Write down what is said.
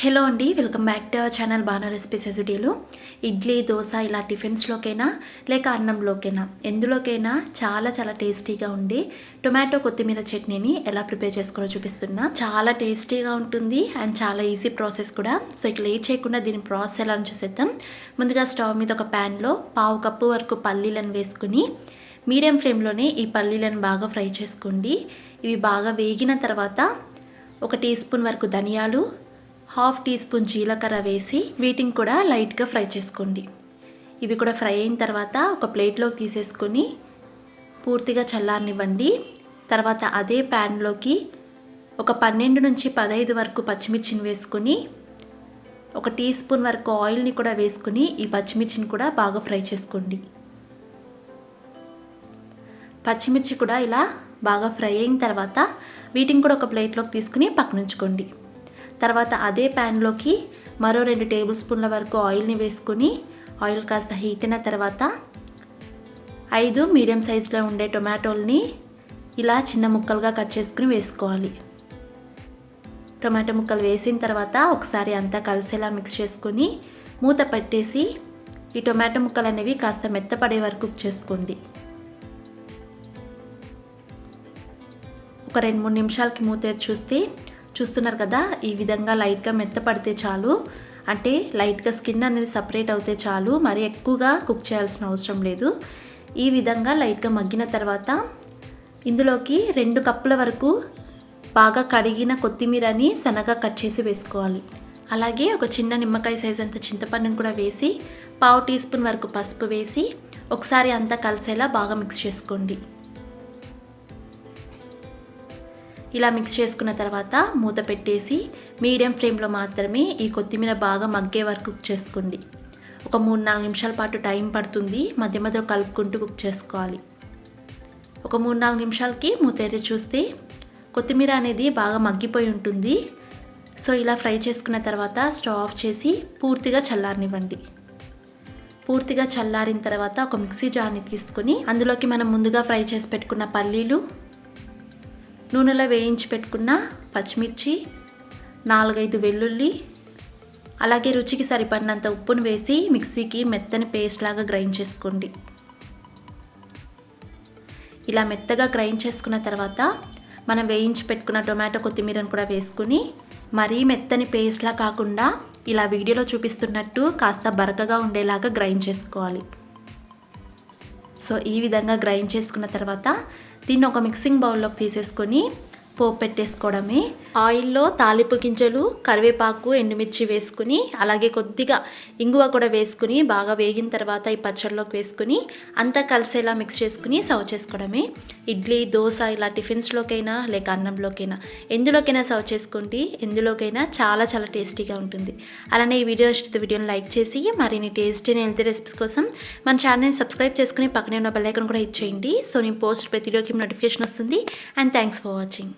Hello అండి welcome back to our channel బాగా recipes ఎసుడీలు ఇడ్లీ దోశ ఇలా టిఫిన్స్లోకైనా లేక అన్నంలోకైనా ఎందులోకైనా చాలా చాలా టేస్టీగా ఉండి టొమాటో కొత్తిమీర చట్నీని ఎలా ప్రిపేర్ చేసుకోవాలో చూపిస్తున్నా. చాలా టేస్టీగా ఉంటుంది అండ్ చాలా ఈజీ ప్రాసెస్ కూడా. సో ఇక లేట్ చేయకుండా దీని ప్రాసెస్ ఎలా అని చూసేద్దాం. ముందుగా స్టవ్ మీద ఒక ప్యాన్లో పావు కప్పు వరకు పల్లీలను వేసుకుని మీడియం ఫ్లేమ్లోనే ఈ పల్లీలను బాగా ఫ్రై చేసుకోండి. ఇవి బాగా వేగిన తర్వాత ఒక టీ స్పూన్ వరకు ధనియాలు హాఫ్ టీ స్పూన్ జీలకర్ర వేసి వీటిని కూడా లైట్గా ఫ్రై చేసుకోండి. ఇవి కూడా ఫ్రై అయిన తర్వాత ఒక ప్లేట్లోకి తీసేసుకొని పూర్తిగా చల్లారనివ్వండి. తర్వాత అదే ప్యాన్లోకి ఒక పన్నెండు నుంచి పదహైదు వరకు పచ్చిమిర్చిని వేసుకొని ఒక టీ స్పూన్ వరకు ఆయిల్ని కూడా వేసుకుని ఈ పచ్చిమిర్చిని కూడా బాగా ఫ్రై చేసుకోండి. పచ్చిమిర్చి కూడా ఇలా బాగా ఫ్రై అయిన తర్వాత వీటిని కూడా ఒక ప్లేట్లోకి తీసుకుని పక్కనుంచుకోండి. తర్వాత అదే ప్యాన్లోకి మరో రెండు టేబుల్ స్పూన్ల వరకు ఆయిల్ని వేసుకుని ఆయిల్ కాస్త హీట్ అయిన తర్వాత ఐదు మీడియం సైజులో ఉండే టొమాటోల్ని ఇలా చిన్న ముక్కలుగా కట్ చేసుకుని వేసుకోవాలి. టొమాటో ముక్కలు వేసిన తర్వాత ఒకసారి అంతా కలిసేలా మిక్స్ చేసుకొని మూత పెట్టేసి ఈ టొమాటో ముక్కలు అనేవి కాస్త మెత్తపడే వరకు కుక్ చేసుకోండి. ఒక రెండు మూడు నిమిషాలకి మూత చూస్తే చూస్తున్నారు కదా? ఈ విధంగా లైట్గా మెత్తపడితే చాలు. అంటే లైట్గా స్కిన్ అనేది సపరేట్ అవుతే చాలు. మరి ఎక్కువగా కుక్ చేయాల్సిన అవసరం లేదు. ఈ విధంగా లైట్గా మగ్గిన తర్వాత ఇందులోకి రెండు కప్పుల వరకు బాగా కడిగిన కొత్తిమీరని సన్నగా కట్ చేసి వేసుకోవాలి. అలాగే ఒక చిన్న నిమ్మకాయ సైజ్ అంత చింతపండుని కూడా వేసి పావు టీ స్పూన్ వరకు పసుపు వేసి ఒకసారి అంతా కలిసేలా బాగా మిక్స్ చేసుకోండి. ఇలా మిక్స్ చేసుకున్న తర్వాత మూత పెట్టేసి మీడియం ఫ్లేమ్లో మాత్రమే ఈ కొత్తిమీర బాగా మగ్గే వరకు కుక్ చేసుకోండి. ఒక మూడు నాలుగు నిమిషాల పాటు టైం పడుతుంది. మధ్య మధ్యలో కలుపుకుంటూ కుక్ చేసుకోవాలి. ఒక మూడు నాలుగు నిమిషాలకి మూత చూస్తే కొత్తిమీర అనేది బాగా మగ్గిపోయి ఉంటుంది. సో ఇలా ఫ్రై చేసుకున్న తర్వాత స్టవ్ ఆఫ్ చేసి పూర్తిగా చల్లారనివ్వండి. పూర్తిగా చల్లారిన తర్వాత ఒక మిక్సీ జార్ని తీసుకొని అందులోకి మనం ముందుగా ఫ్రై చేసి పెట్టుకున్న పల్లీలు నూనెలో వేయించి పెట్టుకున్న పచ్చిమిర్చి నాలుగైదు వెల్లుల్లి అలాగే రుచికి సరిపడినంత ఉప్పును వేసి మిక్సీకి మెత్తని పేస్ట్ లాగా గ్రైండ్ చేసుకోండి. ఇలా మెత్తగా గ్రైండ్ చేసుకున్న తర్వాత మనం వేయించి పెట్టుకున్న టొమాటో కొత్తిమీరను కూడా వేసుకుని మరీ మెత్తని పేస్ట్లా కాకుండా ఇలా వీడియోలో చూపిస్తున్నట్టు కాస్త బరకగా ఉండేలాగా గ్రైండ్ చేసుకోవాలి. సో ఈ విధంగా గ్రైండ్ చేసుకున్న తర్వాత దీన్ని ఒక మిక్సింగ్ బౌల్లోకి తీసేసుకొని పోపు పెట్టేసుకోవడమే. ఆయిల్లో తాలింపు గింజలు కరివేపాకు ఎండుమిర్చి వేసుకుని అలాగే కొద్దిగా ఇంగువ కూడా వేసుకుని బాగా వేగిన తర్వాత ఈ పచ్చడిలోకి వేసుకుని అంతా కలిసేలా మిక్స్ చేసుకుని సర్వ్ చేసుకోవడమే. ఇడ్లీ దోశ ఇలా టిఫిన్స్లోకైనా లేక అన్నంలోకైనా ఎందులోకైనా సర్వ్ చేసుకుంటే ఎందులోకైనా చాలా చాలా టేస్టీగా ఉంటుంది. అలానే ఈ వీడియో ఇష్టత వీడియోని లైక్ చేసి మరిన్ని టేస్టీ హెల్తీ రెసిపీస్ కోసం మన ఛానల్ని సబ్స్క్రైబ్ చేసుకుని పక్కనే ఉన్న బెల్లైకన్ కూడా ఇచ్చేయండి సో నేను పోస్ట్ ప్రతి వీడియోకి నోటిఫికేషన్ వస్తుంది. And thanks for watching.